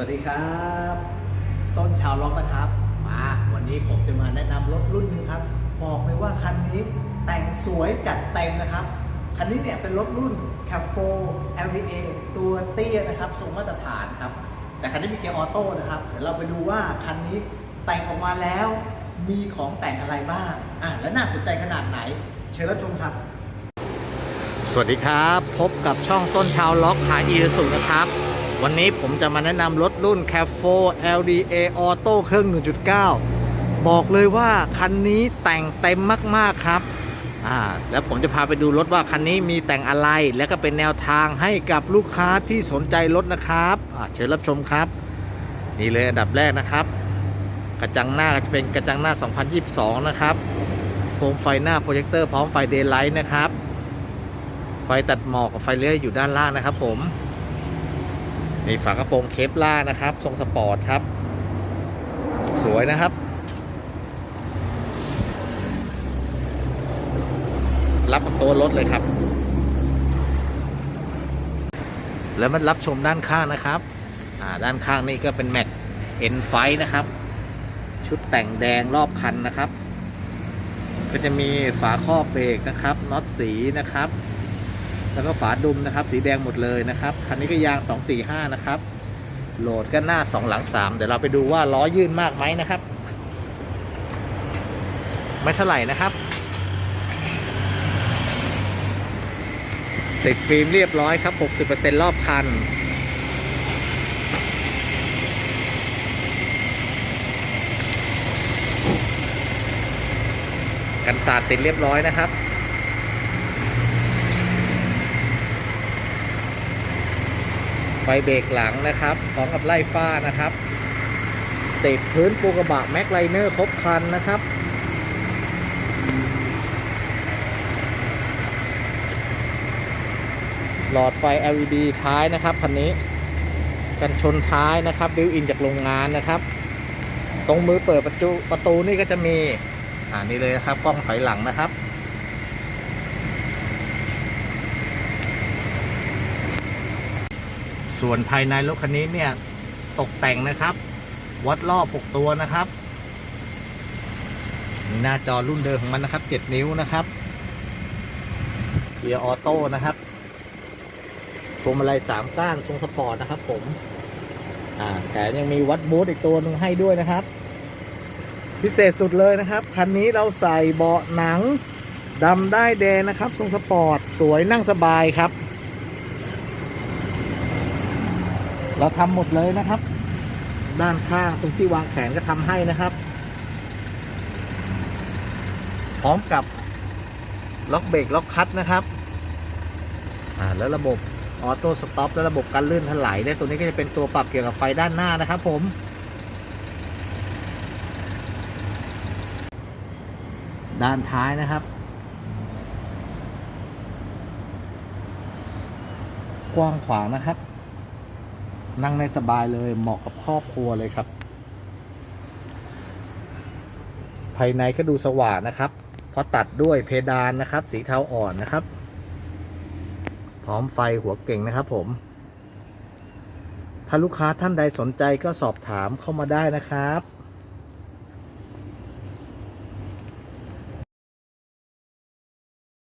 วัสดีครับ ต้นชาวล็อกนะครับ มาวันนี้ผมจะมาแนะนำรถรุ่นหนึ่งครับ บอกเลยว่าคันนี้แต่งสวยจัดเต็มนะครับ คันนี้เนี่ยเป็นรถรุ่น c a p 4 LDA ตัวเตี้ยนะครับทรงมาตรฐานครับ แต่คันนี้มีเกียร์ออโต้นะครับ เดี๋ยวเราไปดูว่าคันนี้แต่งออกมาแล้วมีของแต่งอะไรบ้างอะและน่าสนใจขนาดไหน เชิญรับชมครับ สวัสดีครับ พบกับช่องต้นชาวล็อกขายอีสุนะครับ วันนี้ผมจะมาแนะนำรถรุ่น c a p 4 LDA Auto เครื่อง 1.9 บอกเลยว่าคันนี้แต่งเต็มมาก ๆ ครับ อ่า แล้วผมจะพาไปดูรถว่าคันนี้มีแต่งอะไร และก็เป็นแนวทางให้กับลูกค้าที่สนใจรถนะครับ อ่า เชิญรับชมครับ นี่เลยอันดับแรกนะครับ กระจังหน้าจะเป็นกระจังหน้า 2022 นะครับ โคมไฟหน้าโปรเจคเตอร์พร้อมไฟเดย์ไลท์นะครับ ไฟตัดหมอกกับไฟเลี้ยวอยู่ด้านล่างนะครับผม มีฝากระโปรงเคปล่านะครับ ทรงสปอร์ตครับ สวยนะครับ รับกับตัวรถเลยครับ แล้วมันรับชมด้านข้างนะครับด้านข้างนี่ก็เป็นแม็กเอ็นไฟนะครับ ชุดแต่งแดงรอบคันนะครับ ก็จะมีฝาครอบเบรกนะครับน็อตสีนะครับ แล้วก็ฝาดุมนะครับ สีแดงหมดเลยนะครับ คันนี้ก็ยาง 245 นะครับ โหลดก็หน้า 2 หลัง 3 เดี๋ยวเราไปดูว่าล้อยื่นมากไหมนะครับ ไม่เท่าไหร่นะครับ ติดฟิล์มเรียบร้อยครับ 60%รอบคันกันสาดติดเรียบร้อยนะครับ ฟเบรกหลังนะครับพร้อมกับไล่ฟ้านะครับติดพื้นปูกระบะแม็กไลเนอร์ครบคันนะครับหลอดไฟ LED ท้ายนะครับคันนี้ กันชนท้ายนะครับบิวอินจากโรงงานนะครับ ตรงมือเปิดประตูประตูนี่ก็จะมีอ่านี่เลยนะครับกล้องถอยหลังนะครับ ส่วนภายในรถคันนี้เนี่ยตกแต่งนะครับ วัดรอบ 6 ตัวนะครับหน้าจอรุ่นเดิมของมันนะครับ 7 นิ้วนะครับ เกียร์ออโต้นะครับพวงมาลัย3ก้านทรงสปอร์ตนะครับ ผม อ่าแถมยังมีวัดบูทอีกตัวหนึ่งให้ด้วยนะครับ พิเศษสุดเลยนะครับ คันนี้เราใส่เบาะหนังดำได้แดงนะครับ ทรงสปอร์ต สวยนั่งสบายครับ เราทำหมดเลยนะครับ ด้านข้างตรงที่วางแขนก็ทำให้นะครับ พร้อมกับล็อกเบรกล็อกคัตนะครับ อ่าแล้วระบบออโต้สต็อปและระบบการลื่นถลายได้ตัวนี้ก็จะเป็นตัวปรับเกี่ยวกับไฟด้านหน้านะครับ ผม ด้านท้ายนะครับ กว้างขวางนะครับ นั่งในสบายเลยเหมาะกับครอบครัวเลยครับ ภายในก็ดูสว่างนะครับเพราะตัดด้วยเพดานนะครับ สีเทาอ่อนนะครับ พร้อมไฟหัวเก่งนะครับ ผม ถ้าลูกค้าท่านใดสนใจก็สอบถามเข้ามาได้นะครับ